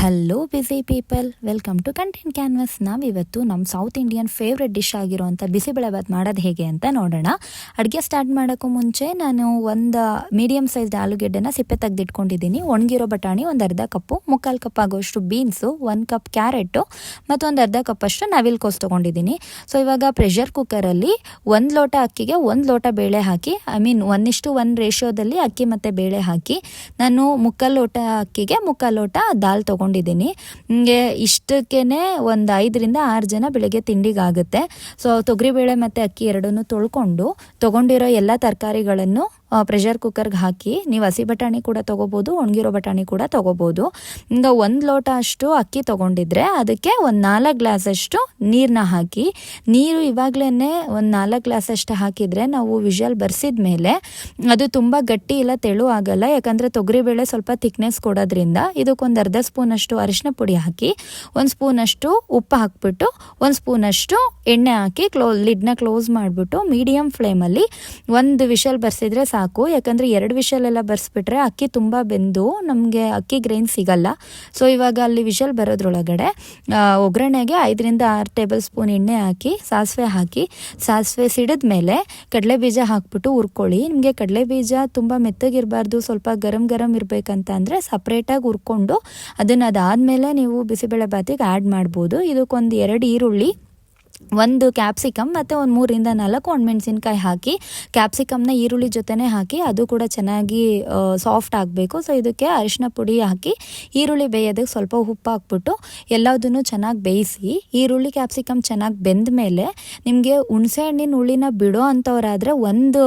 Hello busy people welcome to content canvas ನಾವಿವತ್ತು ನಮ್ಮ south Indian favourite dish ಆಗಿರುವಂಥ ಬಿಸಿಬೇಳೆಬಾತ್ ಮಾಡೋದು ಹೇಗೆ ಅಂತ ನೋಡೋಣ. ಅಡುಗೆ ಸ್ಟಾರ್ಟ್ ಮಾಡೋಕ್ಕೂ ಮುಂಚೆ ನಾನು ಒಂದು ಮೀಡಿಯಮ್ ಸೈಜ್ ಆಲೂಗೆಡ್ಡೆನ ಸಿಪ್ಪೆ ತೆಗೆದಿಟ್ಕೊಂಡಿದ್ದೀನಿ. ಒಣಗಿರೋ ಬಟಾಣಿ ಒಂದು ಅರ್ಧ ಕಪ್ಪು, ಮುಕ್ಕಾಲು ಕಪ್ ಆಗೋಷ್ಟು ಬೀನ್ಸು ಒಂದು ಕಪ್ ಕ್ಯಾರೆಟು ಮತ್ತು ಒಂದು ಅರ್ಧ ಕಪ್ಪಷ್ಟು ನವಿಲ್ಕೋಸ್ ತೊಗೊಂಡಿದ್ದೀನಿ. ಸೊ ಇವಾಗ ಪ್ರೆಷರ್ ಕುಕ್ಕರಲ್ಲಿ ಒಂದು ಲೋಟ ಅಕ್ಕಿಗೆ ಒಂದು ಲೋಟ ಬೇಳೆ ಹಾಕಿ ಐ ಮೀನ್ ಒಂದಿಷ್ಟು ಒಂದು ರೇಷಿಯೋದಲ್ಲಿ ಅಕ್ಕಿ ಮತ್ತು ಬೇಳೆ ಹಾಕಿ, ನಾನು ಮುಕ್ಕಾಲು ಲೋಟ ಅಕ್ಕಿಗೆ ಮುಕ್ಕಾಲು ಲೋಟ ದಾಲ್ ತೊಗೊಂಡಿದ್ದೀನಿ. ನಿಮಗೆ ಇಷ್ಟಕ್ಕೇ ಒಂದು ಐದರಿಂದ ಆರು ಜನ ಬೆಳಗ್ಗೆ ತಿಂಡಿಗಾಗುತ್ತೆ. ಸೊ ತೊಗರಿಬೇಳೆ ಮತ್ತು ಅಕ್ಕಿ ಎರಡನ್ನೂ ತೊಳ್ಕೊಂಡು ತೊಗೊಂಡಿರೋ ಎಲ್ಲ ತರಕಾರಿಗಳನ್ನು ಪ್ರೆಷರ್ ಕುಕ್ಕರ್ಗೆ ಹಾಕಿ ನೀವು ಹಸಿ ಬಟಾಣಿ ಕೂಡ ತೊಗೋಬೋದು, ಒಣಗಿರೋ ಬಟಾಣಿ ಕೂಡ ತೊಗೋಬೋದು. ಈಗ ಒಂದು ಲೋಟ ಅಷ್ಟು ಅಕ್ಕಿ ತೊಗೊಂಡಿದ್ರೆ ಅದಕ್ಕೆ ಒಂದು ನಾಲ್ಕು ಗ್ಲಾಸಷ್ಟು ನೀರನ್ನ ಹಾಕಿ, ನೀರು ಇವಾಗಲೇ ಒಂದು ನಾಲ್ಕು ಗ್ಲಾಸಷ್ಟು ಹಾಕಿದರೆ ನಾವು ವಿಷಲ್ ಬರ್ಸಿದ ಮೇಲೆ ಅದು ತುಂಬ ಗಟ್ಟಿ ಇಲ್ಲ ತೆಳು ಆಗಲ್ಲ, ಯಾಕಂದರೆ ತೊಗರಿಬೇಳೆ ಸ್ವಲ್ಪ ಥಿಕ್ನೆಸ್ ಕೊಡೋದ್ರಿಂದ ಇದಕ್ಕೊಂದು ಅರ್ಧ ಸ್ಪೂನಷ್ಟು ಅರಿಶಿನ ಪುಡಿ ಹಾಕಿ, ಒಂದು ಸ್ಪೂನಷ್ಟು ಉಪ್ಪು ಹಾಕ್ಬಿಟ್ಟು, ಒಂದು ಸ್ಪೂನಷ್ಟು ಎಣ್ಣೆ ಹಾಕಿ ಕ್ಲೋ ಲಿಡ್ನ ಕ್ಲೋಸ್ ಮಾಡಿಬಿಟ್ಟು ಮೀಡಿಯಮ್ ಫ್ಲೇಮಲ್ಲಿ ಒಂದು ವಿಷಲ್ ಬರ್ಸಿದ್ರೆ ಸಾಕು. ಯಾಕಂದರೆ ಎರಡು ವಿಷಲೆಲ್ಲ ಬರ್ಸ್ಬಿಟ್ರೆ ಅಕ್ಕಿ ತುಂಬ ಬೆಂದು ನಮಗೆ ಅಕ್ಕಿ ಗ್ರೈನ್ ಸಿಗಲ್ಲ. ಸೊ ಇವಾಗ ಅಲ್ಲಿ ವಿಷಲ್ ಬರೋದ್ರೊಳಗಡೆ ಒಗ್ಗರಣೆಗೆ ಐದರಿಂದ ಆರು ಟೇಬಲ್ ಸ್ಪೂನ್ ಎಣ್ಣೆ ಹಾಕಿ, ಸಾಸಿವೆ ಹಾಕಿ, ಸಾಸಿವೆ ಸಿಡಿದ ಮೇಲೆ ಕಡಲೆ ಬೀಜ ಹಾಕ್ಬಿಟ್ಟು ಹುರ್ಕೊಳ್ಳಿ. ನಿಮಗೆ ಕಡಲೆ ಬೀಜ ತುಂಬ ಮೆತ್ತಗಿರಬಾರ್ದು, ಸ್ವಲ್ಪ ಗರಂ ಗರಂ ಇರಬೇಕಂತ ಅಂದರೆ ಸಪ್ರೇಟಾಗಿ ಹುರ್ಕೊಂಡು ಅದನ್ನು ಅದಾದಮೇಲೆ ನೀವು ಬಿಸಿಬೇಳೆ ಬಾತಿಗೆ ಆ್ಯಡ್ ಮಾಡ್ಬೋದು. ಇದಕ್ಕೊಂದು ಎರಡು ಈರುಳ್ಳಿ ಒಂದು ಕ್ಯಾಪ್ಸಿಕಮ್ ಮತ್ತು ಒಂದು ಮೂರಿಂದ ನಾಲ್ಕು ಒಣಮೆಣ್ಸಿನ್ಕಾಯಿ ಹಾಕಿ ಕ್ಯಾಪ್ಸಿಕಮ್ನ ಈರುಳ್ಳಿ ಜೊತೆನೇ ಹಾಕಿ, ಅದು ಕೂಡ ಚೆನ್ನಾಗಿ ಸಾಫ್ಟ್ ಆಗಬೇಕು. ಸೊ ಇದಕ್ಕೆ ಅರಿಶಿನ ಪುಡಿ ಹಾಕಿ, ಈರುಳ್ಳಿ ಬೇಯೋದಕ್ಕೆ ಸ್ವಲ್ಪ ಉಪ್ಪು ಹಾಕ್ಬಿಟ್ಟು, ಎಲ್ಲದನ್ನು ಚೆನ್ನಾಗಿ ಬೇಯಿಸಿ, ಈರುಳ್ಳಿ ಕ್ಯಾಪ್ಸಿಕಮ್ ಚೆನ್ನಾಗಿ ಬೆಂದ ಮೇಲೆ ನಿಮಗೆ ಹುಣಸೆಹಣ್ಣಿನ ಹುಳಿನ ಬಿಡೋ ಅಂಥವ್ರಾದರೆ ಒಂದು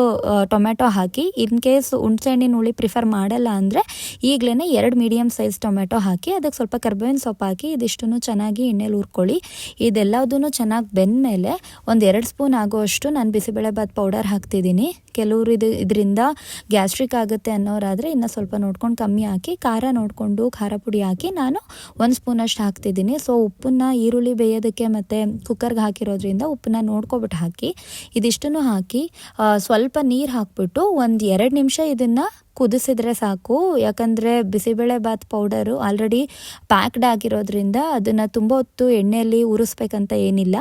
ಟೊಮೆಟೊ ಹಾಕಿ, ಇನ್ ಕೇಸ್ ಹುಣಸೆಹಣ್ಣಿನ ಹುಳಿ ಪ್ರಿಫರ್ ಮಾಡಲ್ಲ ಅಂದರೆ ಈಗಲೇ ಎರಡು ಮೀಡಿಯಮ್ ಸೈಜ್ ಟೊಮೆಟೊ ಹಾಕಿ, ಅದಕ್ಕೆ ಸ್ವಲ್ಪ ಕರ್ಬೇವಿನ ಸೊಪ್ಪು ಹಾಕಿ, ಇದಿಷ್ಟನ್ನು ಚೆನ್ನಾಗಿ ಎಣ್ಣೆಲಿ ಹುರ್ಕೊಳ್ಳಿ. ಇದೆಲ್ಲದನ್ನು ಚೆನ್ನಾಗಿ ಬೆಂದಮೇಲೆ ಒಂದು ಎರಡು ಸ್ಪೂನ್ ಆಗೋಷ್ಟು ನಾನು ಬಿಸಿಬೇಳೆಭಾತ್ ಪೌಡರ್ ಹಾಕ್ತಿದ್ದೀನಿ. ಕೆಲವರು ಇದು ಇದರಿಂದ ಗ್ಯಾಸ್ಟ್ರಿಕ್ ಆಗುತ್ತೆ ಅನ್ನೋರಾದರೆ ಇನ್ನು ಸ್ವಲ್ಪ ನೋಡ್ಕೊಂಡು ಕಮ್ಮಿ ಹಾಕಿ, ಖಾರ ನೋಡಿಕೊಂಡು ಖಾರ ಪುಡಿ ಹಾಕಿ ನಾನು ಒಂದು ಸ್ಪೂನಷ್ಟು ಹಾಕ್ತಿದ್ದೀನಿ. ಸೊ ಉಪ್ಪನ್ನ ಈರುಳ್ಳಿ ಬೇಯೋದಕ್ಕೆ ಮತ್ತು ಕುಕ್ಕರ್ಗೆ ಹಾಕಿರೋದ್ರಿಂದ ಉಪ್ಪನ್ನ ನೋಡ್ಕೊಬಿಟ್ಟು ಹಾಕಿ, ಇದಿಷ್ಟನ್ನು ಹಾಕಿ ಸ್ವಲ್ಪ ನೀರು ಹಾಕ್ಬಿಟ್ಟು ಒಂದು ಎರಡು ನಿಮಿಷ ಇದನ್ನು ಕುದಿಸಿದ್ರೆ ಸಾಕು. ಯಾಕಂದರೆ bisibele bath powder already packed ಆಗಿರೋದ್ರಿಂದ ಅದನ್ನು ತುಂಬ ಹೊತ್ತು ಎಣ್ಣೆಯಲ್ಲಿ ಉರಿಸ್ಬೇಕಂತ ಏನಿಲ್ಲ.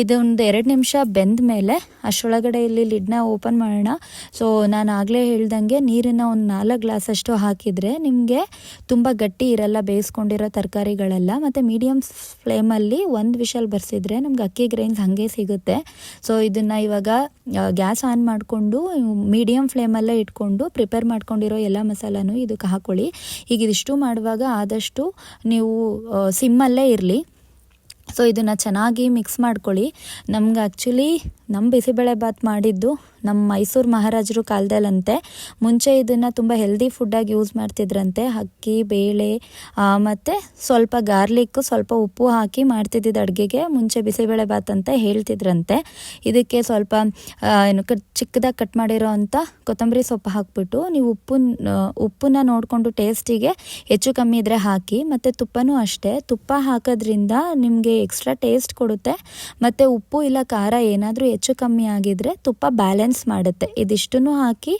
ಇದೊಂದು ಎರಡು ನಿಮಿಷ ಬೆಂದ ಮೇಲೆ ಅಷ್ಟರೊಳಗಡೆ ಇಲ್ಲಿ ಲಿಡ್ನ ಓಪನ್ ಮಾಡೋಣ. ಸೊ ನಾನು ಆಗಲೇ ಹೇಳ್ದಂಗೆ ನೀರಿನ ಒಂದು ನಾಲ್ಕು ಗ್ಲಾಸಷ್ಟು ಹಾಕಿದರೆ ನಿಮಗೆ ತುಂಬ ಗಟ್ಟಿ ಇರಲ್ಲ, ಬೇಯಿಸ್ಕೊಂಡಿರೋ ತರಕಾರಿಗಳೆಲ್ಲ. ಮತ್ತು ಮೀಡಿಯಮ್ ಫ್ಲೇಮಲ್ಲಿ ಒಂದು ವಿಷಲ್ ಬರ್ಸಿದ್ರೆ ನಮ್ಗೆ ಅಕ್ಕಿ ಗ್ರೈನ್ಸ್ ಹಾಗೆ ಸಿಗುತ್ತೆ. ಸೊ ಇದನ್ನು ಇವಾಗ ಗ್ಯಾಸ್ ಆನ್ ಮಾಡಿಕೊಂಡು ಮೀಡಿಯಮ್ ಫ್ಲೇಮಲ್ಲೇ ಇಟ್ಕೊಂಡು ಪ್ರಿಪೇರ್ ಮಾಡ್ಕೊಂಡಿರೋ ಎಲ್ಲ ಮಸಾಲಾನು ಇದಕ್ಕೆ ಹಾಕ್ಕೊಳ್ಳಿ ಈಗ ಇದಿಷ್ಟು ಮಾಡುವಾಗ ಆದಷ್ಟು ನೀವು ಸಿಮ್ಮಲ್ಲೇ ಇರಲಿ. ಸೊ ಇದನ್ನು ಚೆನ್ನಾಗಿ ಮಿಕ್ಸ್ ಮಾಡ್ಕೊಳ್ಳಿ. ನಮ್ಗೆ ಆ್ಯಕ್ಚುಲಿ ನಮ್ಮ ಬಿಸಿಬೇಳೆ ಬಾತ್ ಮಾಡಿದ್ದು ನಮ್ಮ ಮೈಸೂರು ಮಹಾರಾಜರು ಕಾಲದಲ್ಲಂತೆ. ಮುಂಚೆ ಇದನ್ನು ತುಂಬ ಹೆಲ್ದಿ ಫುಡ್ಡಾಗಿ ಯೂಸ್ ಮಾಡ್ತಿದ್ರಂತೆ. ಅಕ್ಕಿ, ಬೇಳೆ ಮತ್ತು ಸ್ವಲ್ಪ ಗಾರ್ಲಿಕ್ಕು, ಸ್ವಲ್ಪ ಉಪ್ಪು ಹಾಕಿ ಮಾಡ್ತಿದ್ದಿದ್ದು ಅಡುಗೆಗೆ ಮುಂಚೆ ಬಿಸಿಬೇಳೆ ಬಾತ್ ಅಂತ ಹೇಳ್ತಿದ್ರಂತೆ. ಇದಕ್ಕೆ ಸ್ವಲ್ಪ ಏನು ಕಟ್ ಚಿಕ್ಕದಾಗಿ ಕಟ್ ಮಾಡಿರೋ ಅಂಥ ಕೊತ್ತಂಬರಿ ಸೊಪ್ಪು ಹಾಕ್ಬಿಟ್ಟು ನೀವು ಉಪ್ಪು ಉಪ್ಪನ್ನ ನೋಡಿಕೊಂಡು ಟೇಸ್ಟಿಗೆ ಹೆಚ್ಚು ಕಮ್ಮಿ ಇದ್ದರೆ ಹಾಕಿ ಮತ್ತು ತುಪ್ಪನೂ ಅಷ್ಟೇ. ತುಪ್ಪ ಹಾಕೋದ್ರಿಂದ ನಿಮಗೆ ಎಕ್ಸ್ಟ್ರಾ ಟೇಸ್ಟ್ ಕೊಡುತ್ತೆ. ಮತ್ತು ಉಪ್ಪು ಇಲ್ಲ ಖಾರ ಏನಾದರೂ ಹೆಚ್ಚು ಕಮ್ಮಿ ಆಗಿದ್ರೆ ತುಪ್ಪ ಬ್ಯಾಲೆನ್ಸ್ ಮಾಡುತ್ತೆ. ಇದಿಷ್ಟನ್ನು ಹಾಕಿ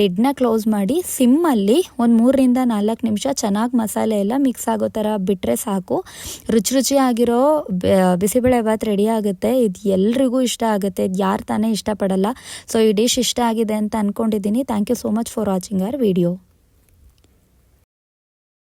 ಲಿಡ್ನ ಕ್ಲೋಸ್ ಮಾಡಿ ಸಿಮ್ಮಲ್ಲಿ ಒಂದು ಮೂರರಿಂದ ನಾಲ್ಕು ನಿಮಿಷ ಚೆನ್ನಾಗಿ ಮಸಾಲೆ ಎಲ್ಲ ಮಿಕ್ಸ್ ಆಗೋ ಥರ ಬಿಟ್ಟರೆ ಸಾಕು. ರುಚಿ ರುಚಿಯಾಗಿರೋ ಬಿಸಿಬೇಳೆ ಭಾತ್ ರೆಡಿ ಆಗುತ್ತೆ. ಇದು ಎಲ್ರಿಗೂ ಇಷ್ಟ ಆಗುತ್ತೆ. ಇದು ಯಾರು ತಾನೇ ಇಷ್ಟಪಡಲ್ಲ. ಸೊ ಈ ಡಿಶ್ ಇಷ್ಟ ಆಗಿದೆ ಅಂತ ಅಂದ್ಕೊಂಡಿದ್ದೀನಿ thank you so much for watching our video